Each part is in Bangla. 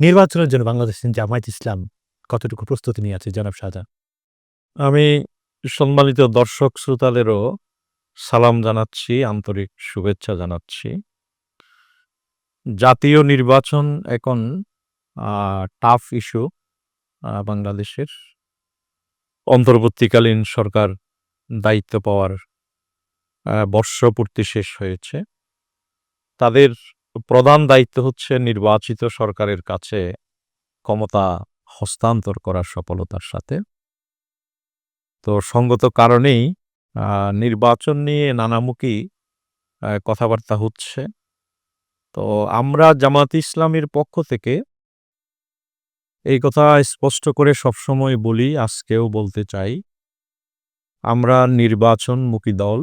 নির্বাচনের জন্য বাংলাদেশ জামায়াত ইসলাম কতটুকু প্রস্তুতি নিয়ে আছে জনাব শাহজাহান আমি সম্মানিত দর্শক শ্রোতাদেরও সালাম জানাচ্ছি, আন্তরিক শুভেচ্ছা জানাচ্ছি। জাতীয় নির্বাচন এখন টাফ ইস্যু বাংলাদেশের। অন্তর্বর্তীকালীন সরকার দায়িত্ব পাওয়ার বর্ষপূর্তি শেষ হয়েছে। তাদের প্রধান দায়িত্ব হচ্ছে নির্বাচিত সরকারের কাছে ক্ষমতা হস্তান্তর করার সফলতার সাথে। তো সঙ্গত কারণেই নির্বাচন নিয়ে নানামুখী কথাবার্তা হচ্ছে। তো আমরা জামাত ইসলামের পক্ষ থেকে এই কথা স্পষ্ট করে সবসময় বলি, আজকেও বলতে চাই, আমরা নির্বাচনমুখী দল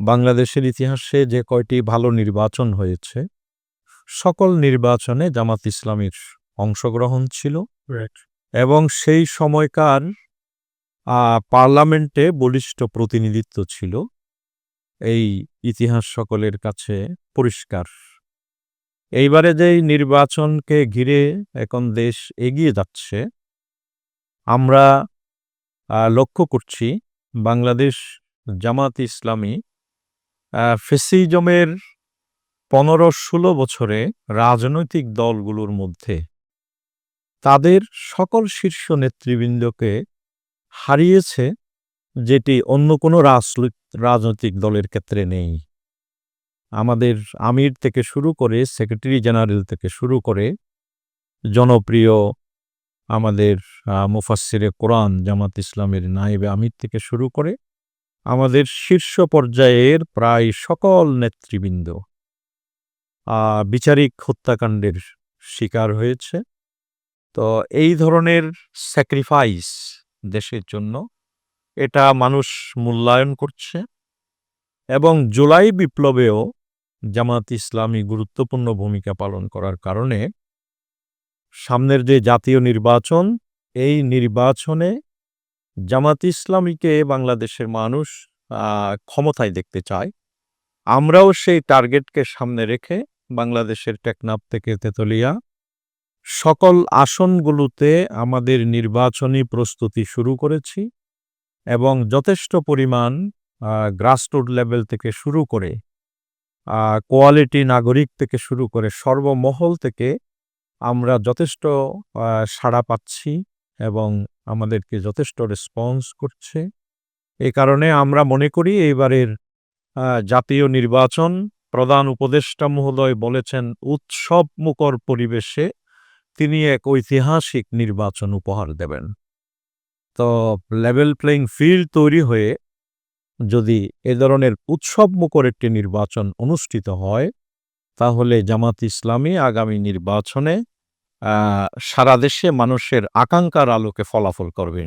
বাংলাদেশের ইতিহাসে যে কয়টি ভালো নির্বাচন হয়েছে সকল নির্বাচনে জামাত ইসলামের অংশগ্রহণ ছিল এবং সেই সময়কার পার্লামেন্টে বলিষ্ঠ প্রতিনিধিত্ব ছিল। এই ইতিহাস সকলের কাছে পরিষ্কার। এইবারে যে নির্বাচনকে ঘিরে এখন দেশ এগিয়ে যাচ্ছে আমরা লক্ষ্য করছি বাংলাদেশ জামাত ইসলামী ফেসিজমের পনেরো ষোলো বছরে রাজনৈতিক দলগুলোর মধ্যে তাদের সকল শীর্ষ নেতৃবৃন্দকে হারিয়েছে যেটি অন্য কোনো রাজনৈতিক রাজনৈতিক দলের ক্ষেত্রে নেই। আমাদের আমির থেকে শুরু করে সেক্রেটারি জেনারেল থেকে শুরু করে জনপ্রিয় আমাদের আহ, মুফাসসিরে কোরআন জামাত ইসলামের নায়েবে আমির থেকে শুরু করে আমাদের শীর্ষ পর্যায়ের প্রায় সকল নেতৃবৃন্দ। বিচারিক হত্যাকাণ্ডের শিকার হয়েছে। তো এই ধরনের স্যাক্রিফাইস দেশের জন্য, এটা মানুষ মূল্যায়ন করছে এবং জুলাই বিপ্লবেও জামাত ইসলামী গুরুত্বপূর্ণ ভূমিকা পালন করার কারণে সামনের যে জাতীয় নির্বাচন, এই নির্বাচনে জামাত ইসলামীকে বাংলাদেশের মানুষ ক্ষমতায় দেখতে চায়। আমরাও সেই টার্গেটকে সামনে রেখে বাংলাদেশের টেকনাপ থেকে তেতলিয়া সকল আসনগুলোতে আমাদের নির্বাচনী প্রস্তুতি শুরু করেছি এবং যথেষ্ট পরিমাণ গ্রাসরুট লেভেল থেকে শুরু করে কোয়ালিটি নাগরিক থেকে শুরু করে সর্বমহল থেকে আমরা যথেষ্ট সাড়া পাচ্ছি। এবং আমাদেরকে যথেষ্ট রেসপন্স করছে। এই কারণে আমরা মনে করি এইবারের জাতীয় নির্বাচন প্রধান উপদেষ্টা মহোদয় বলেছেন, উৎসব মুখর পরিবেশে তিনি এক ঐতিহাসিক নির্বাচন উপহার দেবেন। তো লেভেল প্লেইং ফিল্ড তৈরি হয়ে যদি এ ধরনের উৎসব মুখর একটি নির্বাচন অনুষ্ঠিত হয়, তাহলে জামাত ইসলামী আগামী নির্বাচনে সারা দেশে মানুষের আকাঙ্ক্ষার আলোকে ফলাফল করবে